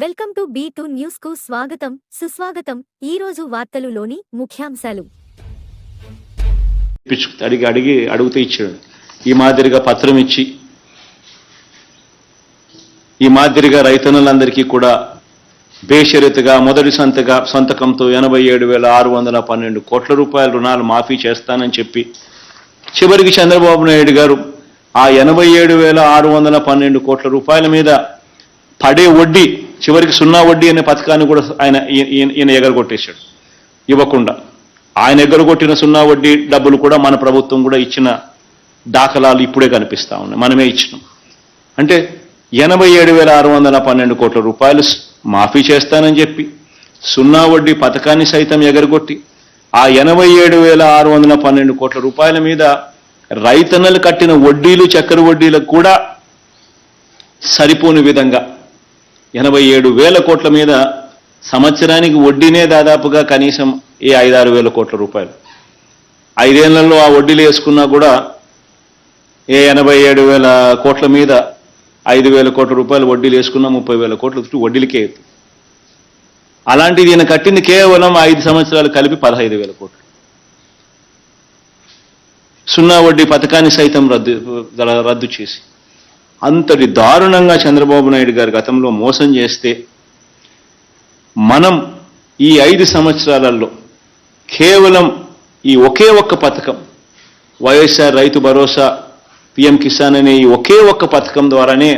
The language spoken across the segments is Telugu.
వెల్కమ్ టు బీ టూ న్యూస్కు స్వాగతం సుస్వాగతం. ఈ రోజు వార్తలులోని ముఖ్యాంశాలు. అడిగి అడిగి అడుగుతూ ఇచ్చాడు. ఈ మాదిరిగా పత్రం ఇచ్చి ఈ మాదిరిగా రైతన్నులందరికీ కూడా బేషరతుగా మొదటి సంతగా సంతకంతో ఎనభై ఏడు వేల ఆరు వందల పన్నెండు కోట్ల రూపాయల రుణాలు మాఫీ చేస్తానని చెప్పి చివరికి చంద్రబాబు నాయుడు గారు ఆ ఎనభై ఏడు వేల ఆరు వందల పన్నెండు కోట్ల రూపాయల మీద పడే వడ్డీ చివరికి సున్నా వడ్డీ అనే పథకాన్ని కూడా ఆయన ఈయన- ఎగరగొట్టేశాడు. ఇవ్వకుండా. ఆయన ఎగరగొట్టిన సున్నా వడ్డీ డబ్బులు కూడా మన ప్రభుత్వం కూడా ఇచ్చిన దాఖలాలు ఇప్పుడే కనిపిస్తా ఉన్నాయి. మనమే ఇచ్చినాం. అంటే ఎనభై ఏడు వేల ఆరు వందల పన్నెండు కోట్ల రూపాయలు మాఫీ చేస్తానని చెప్పి సున్నా వడ్డీ పథకాన్ని సైతం ఎగరగొట్టి ఆ ఎనభై ఏడు వేల ఆరు వందల పన్నెండు కోట్ల రూపాయల మీద రైతన్నలు కట్టిన వడ్డీలు చక్కెర వడ్డీలకు కూడా సరిపోని విధంగా ఎనభై ఏడు వేల కోట్ల మీద సంవత్సరానికి వడ్డీనే దాదాపుగా కనీసం ఏ ఐదారు వేల కోట్ల రూపాయలు. ఐదేళ్ళలో ఆ వడ్డీలు వేసుకున్నా కూడా ఏ ఎనభై ఏడు వేల కోట్ల మీద ఐదు వేల కోట్ల రూపాయలు వడ్డీలు వేసుకున్నా ముప్పై వేల కోట్ల చుట్టూ వడ్డీలకే అలాంటిది ఈయన కట్టింది కేవలం ఐదు సంవత్సరాలు కలిపి పదహైదు వేల కోట్లు. సున్నా వడ్డీ పథకాన్ని సైతం రద్దు రద్దు చేసి అంతటి దారుణంగా చంద్రబాబు నాయుడు గారు గతంలో మోసం చేస్తే మనం ఈ ఐదు సంవత్సరాలలో కేవలం ఈ ఒకే ఒక్క పథకం వైఎస్ఆర్ రైతు భరోసా పిఎం కిసాన్ అనే ఈ ఒకే ఒక్క పథకం ద్వారానే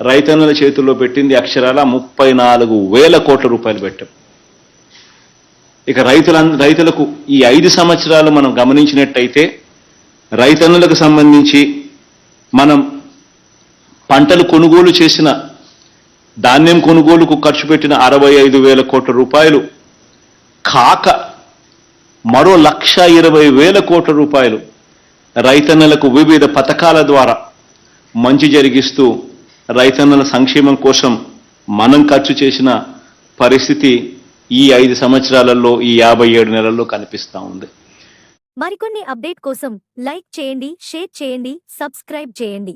రైతన్నుల చేతుల్లో పెట్టింది అక్షరాల ముప్పై నాలుగు వేల కోట్ల రూపాయలు పెట్టాం. ఇక రైతుల రైతులకు ఈ ఐదు సంవత్సరాలు మనం గమనించినట్టయితే రైతన్నులకు సంబంధించి మనం పంటలు కొనుగోలు చేసిన ధాన్యం కొనుగోలుకు ఖర్చు పెట్టిన అరవై ఐదు వేల కోట్ల రూపాయలు కాక మరో లక్ష ఇరవై వేల కోట్ల రూపాయలు రైతన్నలకు వివిధ పథకాల ద్వారా మంచి జరిగిస్తూ రైతన్నల సంక్షేమం కోసం మనం ఖర్చు చేసిన పరిస్థితి ఈ ఐదు సంవత్సరాలలో ఈ యాభై ఏడు నెలల్లో కనిపిస్తూ ఉంది. మరికొన్ని అప్డేట్ కోసం లైక్ చేయండి షేర్ చేయండి సబ్స్క్రైబ్ చేయండి.